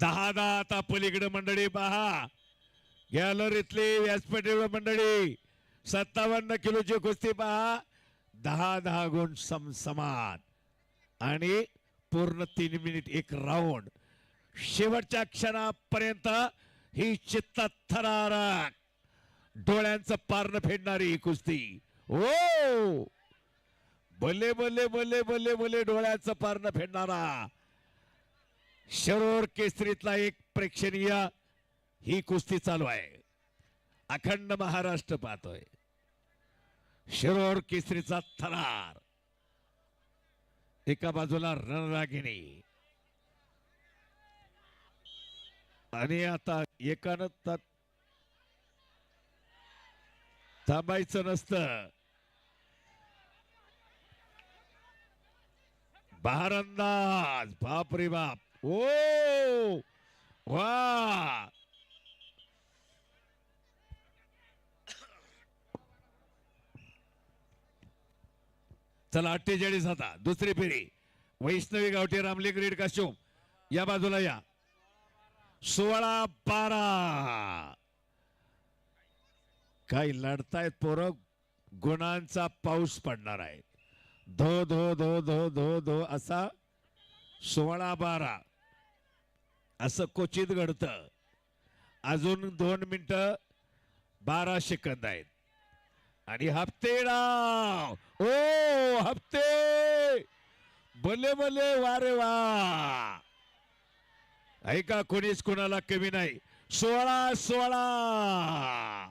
दहा दहा आता पलीकडे मंडळी पहा. गॅलरीतली व्यासपीठ मंडळी सत्तावन्न किलोची कुस्ती पहा. दहा दहा गुण सम समान. आणि पूर्ण तीन मिनिट एक राऊंड. शेवटच्या क्षणापर्यंत ही चित्त थरारक. डोळ्यांचं पारण फेडणारी ही कुस्ती. ओ! बल्ले बल्ले बल्ले बल्ले बल्ले डोळ्याचं पारण फेडणारा शरोर केसरीतला एक प्रेक्षणीय ही कुस्ती चालू आहे. अखंड महाराष्ट्र पाहतोय. शिरोर केसरीचा थरार. एका बाजूला रणरागिणी. आणि आता एकानं ता- थांबायचं नसतं. बहारंदाज. बाप रे बाप. Whoa! वा! चला अठ्ठेचाळीस आता दुसरी फेरी वैष्णवी गावठी रामली ग्रेड काश्यूम या बाजूला या. सोळा बारा. काही लढतायत पोरं गुणांचा पाऊस पडणार आहे. धो धो धो धो धो धो असा सोळा बारा. असं क्वचित घडतं. अजून दोन मिनटं बारा सेकंद आहेत. आणि हप्ते डाव ओ हप्ते! भले भले वारे वा. ऐका कोणीच कोणाला कमी नाही. सोळा सोळा.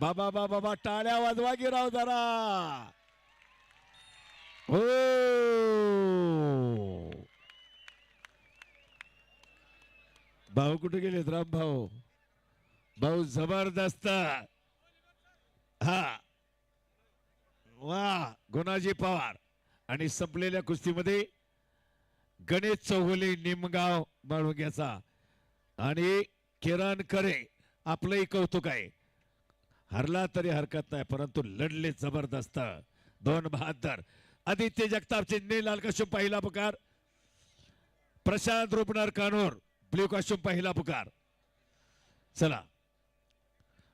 बाबा बाबा बाबा टाळ्या वाजवा गिराव जरा. हो. भाऊ कुठे गेलेत राम भाऊ? भाऊ जबरदस्त. हा. वा. गुणाजी पवार. आणि संपलेल्या कुस्तीमध्ये गणेश चौगुले निमगाव बाळुंग्याचा आणि किरण करे आपलंही कौतुक आहे. हरला तरी हरकत नाही परंतु लढले जबरदस्त. दोन बहात्तर. आदित्य जगताप चिन्हे लाल पहिला पुकार. प्रशांत रुपणार कानोर. ब्ल्यू काशुम पहिला पुकार? चला.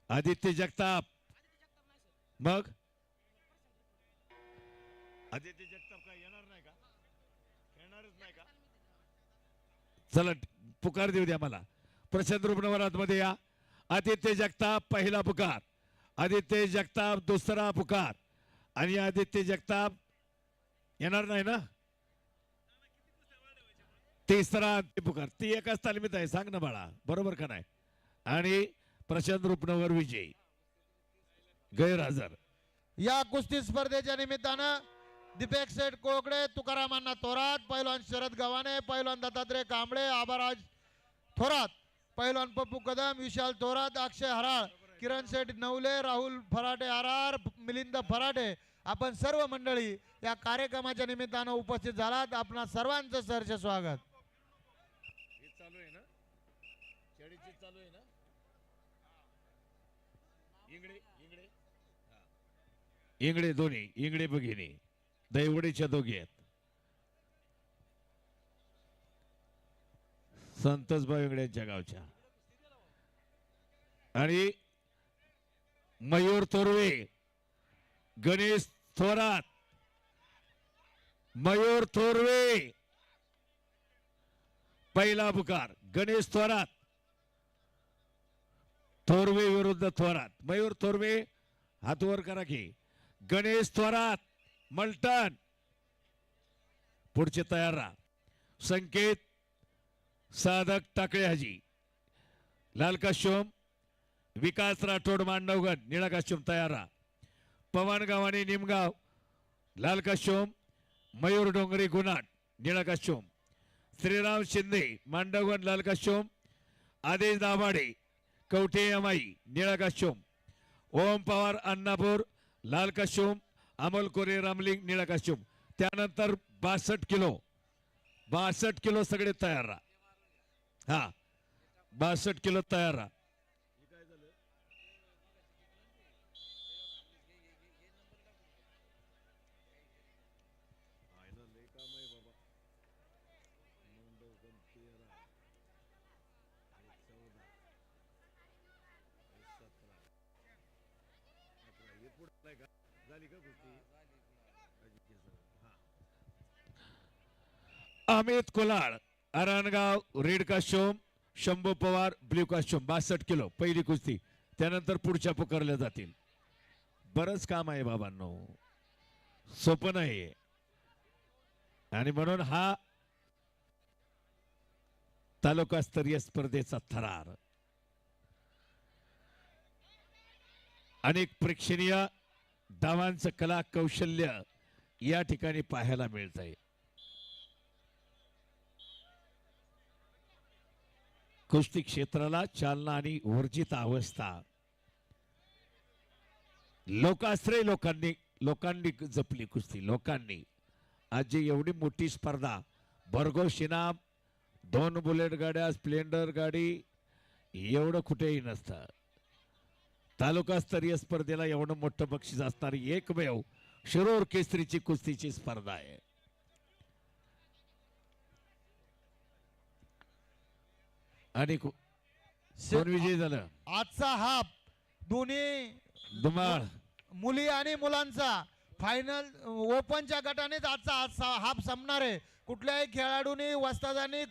आदित्य जगताप. मग? आदित्य जगताप काय येणार नाही का? येणारच नाही का? चला पुकार देऊ द्या मला. प्रशांत रुग्णवरात मध्ये या. आदित्य जगताप पहिला पुकार. आदित्य जगताप दुसरा पुकार. आणि आदित्य जगताप येणार नाही ना? तिसरा पुकार ती एकाच तालमीत आहे सांग ना बाळा. बरोबर का नाही? आणि प्रशांत रुपनवर विजय. गैरहजर. या कुस्ती स्पर्धेच्या निमित्तानं दीपेक सेठ कोकडे तुकाराम अण्णा थोरात पैलवान शरद गव्हाणे पैलवान दत्तात्रय कांबळे आबाराज थोरात पैलवान पप्पू कदम विशाल थोरात अक्षय हराळ किरण शेठ नवले राहुल फराटे आरार मिलिंद फराटे. आपण सर्व मंडळी या कार्यक्रमाच्या निमित्तानं उपस्थित झालात. आपणा सर्वांचं सरचे स्वागत चालू आहे ना शेळीची चालू आहे ना इंगडे इंगडे इंगडे दोन्ही इंगडे भगिनी दैवडीच्या दोघी आहेत. संतोषभाऊ इंगड्यांच्या गावच्या. आणि मयूर तोरवे गणेश थोरात मयूर थोरवे पहिला पुकार गणेश थोरात थोरवे विरुद्ध थोरात. मयूर थोरवे हात वर करा की. गणेश थोरात मल्टन पुढचे तयार राहा. संकेत साधक टाकळे हाजी. लाल काश्योम विकास राठोड मांडवगड निळा काश्योम तयार राहा. पवन गावाने निमगाव लाल काश्योम मयूर डोंगरी गुनाट निळा काश्योम श्रीराम शिंदे मांडवगड लाल काश्योम आदेश दाभाडे कवठे यमाई निळा काश्योम ओम पवार अन्नापूर लाल काश्योम अमोल कोरे रामलिंग निळा काश्योम त्यानंतर बासष्ट किलो. बासष्ट किलो सगळे तयार राहा. हा. बासष्ट किलो तयार राहा. अमित कोलाड अरणगाव रेड काश्योम शंभू पवार ब्ल्यू काश्योम बासष्ट किलो पहिली कुस्ती. त्यानंतर पुढच्या पुकारल्या जातील. बरंच काम आहे बाबांनो. सोपं नाही. आणि म्हणून हा तालुकास्तरीय स्पर्धेचा थरार. अनेक प्रेक्षणीय धावांचं कला कौशल्य या ठिकाणी पाहायला मिळत आहे कुस्ती क्षेत्राला चालना आणि वर्जित अवस्था. लोकाश्रय लोकांनी लोकांनी जपली कुस्ती लोकांनी. आज जी एवढी मोठी स्पर्धा भरघोस इनाम दोन बुलेट गाड्या स्प्लेंडर गाडी एवढं कुठेही नसतं. तालुकास्तरीय स्पर्धेला एवढं मोठं बक्षीस असणारी एकमेव शिरोर केसरीची कुस्तीची स्पर्धा आहे. आणि कोण विजयी झालं? आजचा हाफ दोन्ही धुमाळ. मुली आणि मुलांचा फायनल ओपनच्या गटानेच आजचा हाफ संपणार आहे. कुठल्याही खेळाडूंनी वस्तादांनी